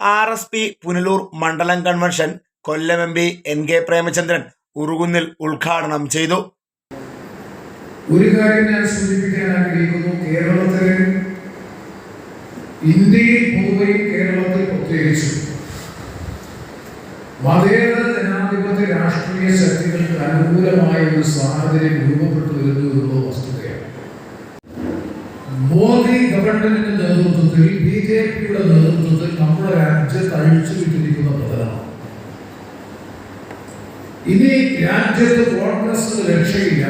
R S P Punalur മണ്ഡലം convention Kollam M P N K Premachandran ഉറുകുന്നിൽ ഉദ്ഘാടനം ചെയ്തു. ഒരു കാര്യം ഞാൻ സൂചിപ്പിക്കാൻ ആഗ്രഹിക്കുന്നു. കേരളത്തിൽ ഇന്ത്യയിൽ പൊതുവെ കേരളത്തിൽ പ്രത്യേകിച്ചു മതേതര ജനാധിപത്യ രാഷ്ട്രീയ ശക്തികൾക്ക് അനുകൂലമായ ഒരു സാഹചര്യം രൂപപ്പെട്ടു വരുന്നു എന്നുള്ള വസ്തുതയാണ്. മോദി ഗവൺമെന്റിന്റെ നേതൃത്വത്തിൽ ബി ജെ പിയുടെ നേതൃത്വത്തിൽ നമ്മുടെ ഇനി രാജ്യത്ത് കോൺഗ്രസിന് രക്ഷയില്ല.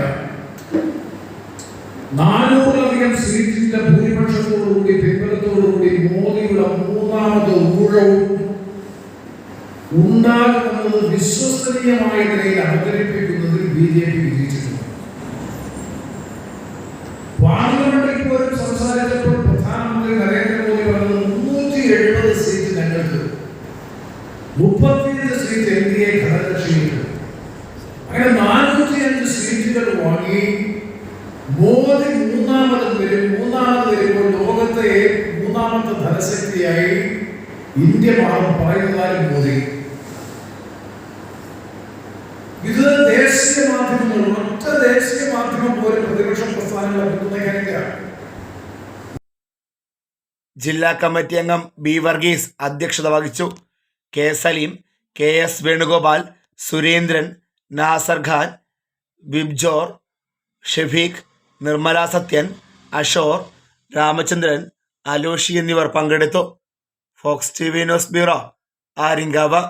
നാനൂറിലധികം സീറ്റിന്റെ ഭൂരിപക്ഷത്തോടുകൂടി പിൻബലത്തോടുകൂടി മോദിയുടെ മൂന്നാമത് ഊഴവും ഉണ്ടാകുമെന്നത് വിശ്വസനീയമായ നിലയിൽ അവതരിപ്പിക്കുന്നതിൽ ബി ജെ പി വിജയിച്ചിട്ടുണ്ട്. പാർലമെന്റിൽ പോലും സംസാരിച്ചപ്പോൾ പ്രധാനമന്ത്രി നരേന്ദ്രമോദി പറഞ്ഞത് മുന്നൂറ്റി എഴുപത് സീറ്റ് ഞങ്ങൾക്ക്. മുപ്പത്തിയഞ്ച് seat N D A Modi മൂന്നാമത് വരും. മൂന്നാമത് വരുമ്പോൾ ലോകത്തെ മൂന്നാമത്തെ ധനശക്തിയായി ഇന്ത്യ മാറും പറയുന്നതായി മോദി ഇത് ദേശീയ മാധ്യമങ്ങൾ ഒറ്റ ദേശീയ മാധ്യമം പോലും പ്രതിപക്ഷ പ്രസ്ഥാനങ്ങൾ പിന്തുണയ്ക്കാനില്ല ജില്ലാ കമ്മിറ്റി അംഗം ബി വർഗീസ് അധ്യക്ഷത വഹിച്ചു. K Saleem K S Venugopal Surendran Nasar Khan ബിബ്ജോർ ഷെഫീഖ് നിർമ്മല സത്യൻ അഷോർ രാമചന്ദ്രൻ അലോഷി എന്നിവർ പങ്കെടുത്തു. Fox T V news bureau ആരിങ്കാവ്